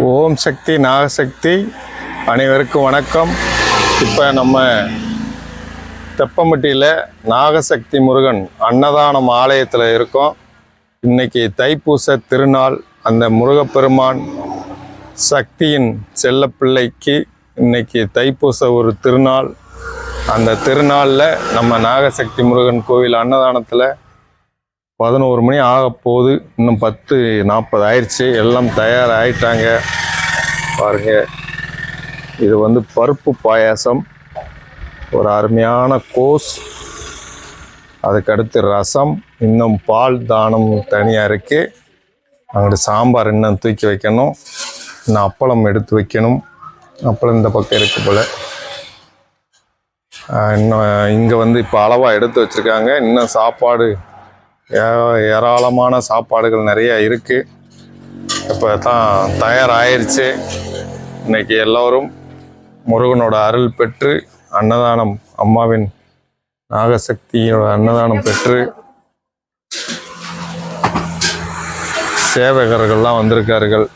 ஓம் சக்தி நாகசக்தி. அனைவருக்கும் வணக்கம். இப்போ நம்ம தெப்பம்பட்டியில் நாகசக்தி முருகன் அன்னதானம் ஆலயத்தில் இருக்கோம். இன்னைக்கு தைப்பூச திருநாள். அந்த முருகப்பெருமான் சக்தியின் செல்லப்பிள்ளைக்கு இன்னைக்கு தைப்பூச ஒரு திருநாள். அந்த திருநாளில் நம்ம நாகசக்தி முருகன் கோவில் அன்னதானத்தில் பதினோரு மணி ஆக போகுது. இன்னும் பத்து நாற்பது ஆயிடுச்சு. எல்லாம் தயாராகிட்டாங்க பாருங்க. இது வந்து பருப்பு பாயாசம். ஒரு அருமையான கோஸ். அதுக்கடுத்து ரசம். இன்னும் பால் தானம் தனியாக இருக்குது அங்கிட்டு சாம்பார் இன்னும் தூக்கி வைக்கணும். இன்னும் அப்பளம் எடுத்து வைக்கணும். அப்பளம் இந்த பக்கம் இருக்கு போல். இன்னும் இங்கே வந்து இப்போ அளவாக எடுத்து வச்சுருக்காங்க. இன்னும் சாப்பாடு ஏராளமான சாப்பாடுகள் நிறைய இருக்குது இப்போ தான் தயாராகிருச்சு இன்னைக்கு எல்லோரும் முருகனோட அருள் பெற்று அன்னதானம் அம்மாவின் நாகசக்தியோட அன்னதானம் பெற்று சேவகர்கள்லாம் வந்திருக்கார்கள்.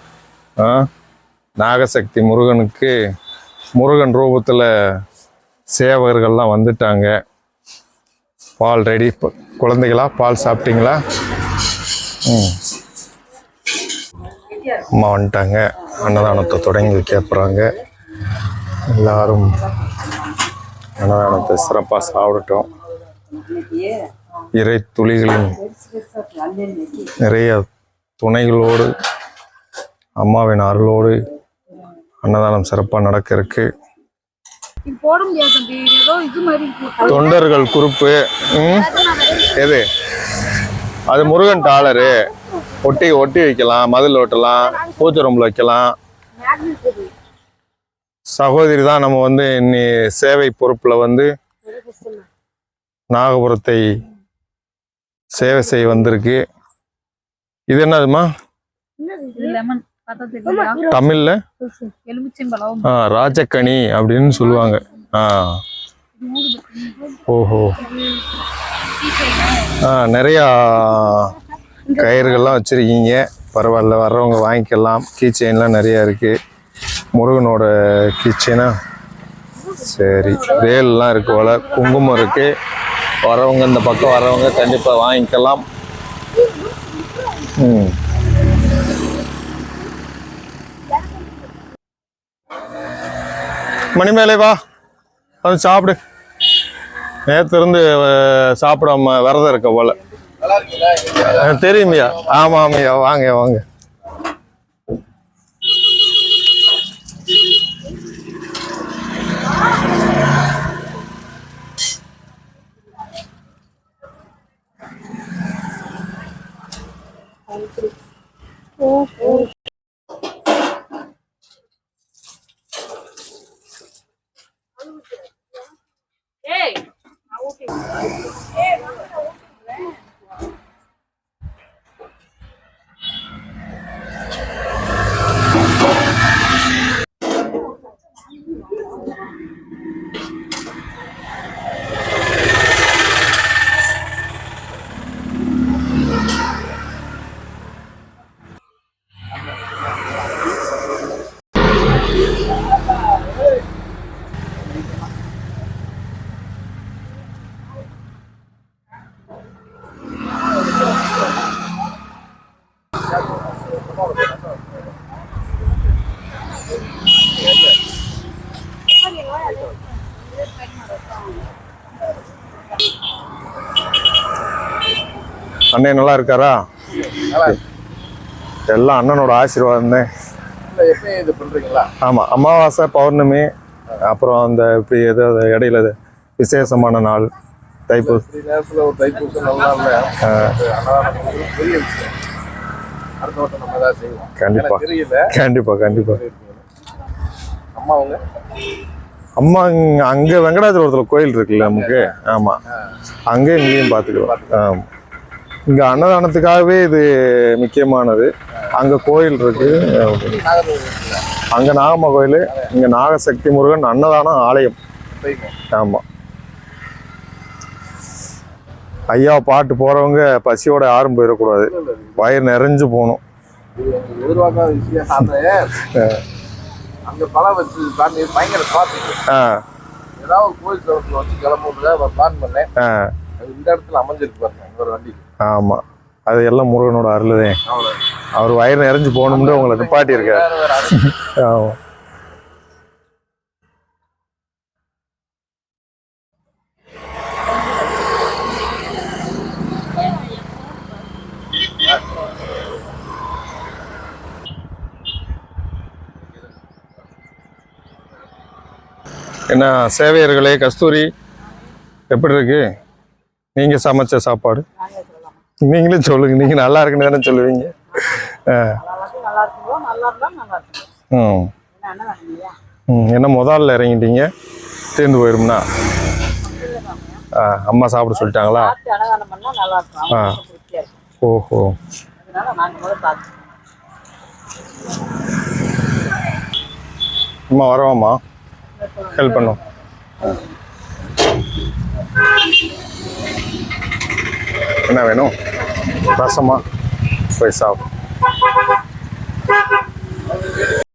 நாகசக்தி முருகனுக்கு முருகன் ரூபத்தில் சேவகர்கள்லாம் வந்துட்டாங்க. பால் ரெடி. குழந்தைகளா பால் சாப்பிட்டீங்களா? ம். அம்மா வந்துட்டாங்க. அன்னதானத்தை தொடங்கி வைக்க போகிறாங்க எல்லாரும் அன்னதானத்தை சிறப்பாக சாப்பிடட்டும் இறை துளிகளின் நிறைய துணைகளோடு அம்மாவின் அருளோடு அன்னதானம் சிறப்பாக நடக்க இருக்குது இது போட முடியாது தம்பி. இது ஏதோ இது மாதிரி இருக்கு. தொண்டர்கள் குறிப்பு எது? அது முருகன் டாலரு. ஒட்டி ஒட்டி வைக்கலாம் மதில் ஒட்டலாம் பூச்சை ரூமில் வைக்கலாம். சகோதரி தான் நம்ம வந்து இன்னி சேவை பொறுப்பில் வந்து நாகபுரத்தை சேவை செய்ய வந்திருக்கு. இது என்னதுமா லெமன் தமிழில்? ராஜக்கனி அப்படின்னு சொல்லுவாங்க. ஆ. ஓஹோ. ஆ நிறையா கயிறுகள்லாம் வச்சுருக்கீங்க. பரவாயில்ல வர்றவங்க வாங்கிக்கலாம். கீ செயின்லாம் நிறையா இருக்குது முருகனோட கீ செயினா? சரி. வேல்லாம் இருக்கு போல. குங்குமம் இருக்குது வரவங்க இந்த பக்கம் வரவங்க கண்டிப்பாக வாங்கிக்கலாம். ம். மணிமேலை வா. வந்து சாப்பிடு. நேற்று இருந்து சாப்பிடாம விரதம் இருக்க போல. தெரியுமையா? ஆமா ஆமையா வாங்க வாங்க. ஏய் அண்ணன் நல்லா இருக்காரா? எல்லாம் அண்ணனோட ஆசீர்வாதம். தான் எப்பயும் இது பண்றீங்களா? ஆமாம் அமாவாசை பௌர்ணமி அப்புறம் அந்த இப்படி ஏதாவது இடையில விசேஷமான நாள் தைப்பூசம். அடுத்த வருஷம் நம்ம ஏதாவது செய்வோம். கண்டிப்பா. தெரியல. கண்டிப்பா கண்டிப்பா. அம்மா அவங்க அம்மா அங்க வெங்கடாச்சலபுரத்துல கோயில் இருக்குல்ல நமக்கு ஆமா. அங்கே இங்கேயும் பார்த்துக்கலாம். ஆமா. இங்க அன்னதானத்துக்காகவே இது முக்கியமானது. அங்க கோயில் இருக்கு. அங்க நாகம்மா கோயில் இங்க நாகசக்தி முருகன் அன்னதானம் ஆலயம். ஆமா. ஐயா பாட்டு போறவங்க பசியோட யாரும் போயிடக்கூடாது. வயிறு நிறைஞ்சு போகணும். எதிர்பார்க்காத விஷயம் அங்க பழம் வச்சு பிளான் பயங்கர பார்த்துக்கு ஆ. ஏதாவது கோயில் தளத்துல வச்சு கிளம்புறதுக்காக பிளான் பண்ணேன். அது இந்த இடத்துல அமைஞ்சிருக்கு பாருங்க வண்டி. ஆமாம் அது எல்லாம் முருகனோட அருளுதே அவர் வயிறு நிறைஞ்சு போகணும்னு உங்களை நிப்பாட்டி இருக்காரு வேற என்ன சேவையர்களே கஸ்தூரி எப்படி இருக்கு? நீங்க சமைச்ச சாப்பாடு? நீங்களே சொல்லுங்க நீங்க நல்லா இருக்குன்னு தானே சொல்லுவீங்க. ஆ. ம். என்ன ம் என்ன முதல்ல இறங்கிட்டீங்க? தீர்ந்து போயிரும்னா? ஆ அம்மா சாப்பிட சொல்லிட்டாங்களா? ஆ. ஓஹோ. அம்மா வரவாம்மா ஹெல்ப் பண்ணும் என்ன வேணும்? ரசமா? போய் சாப்பிடும்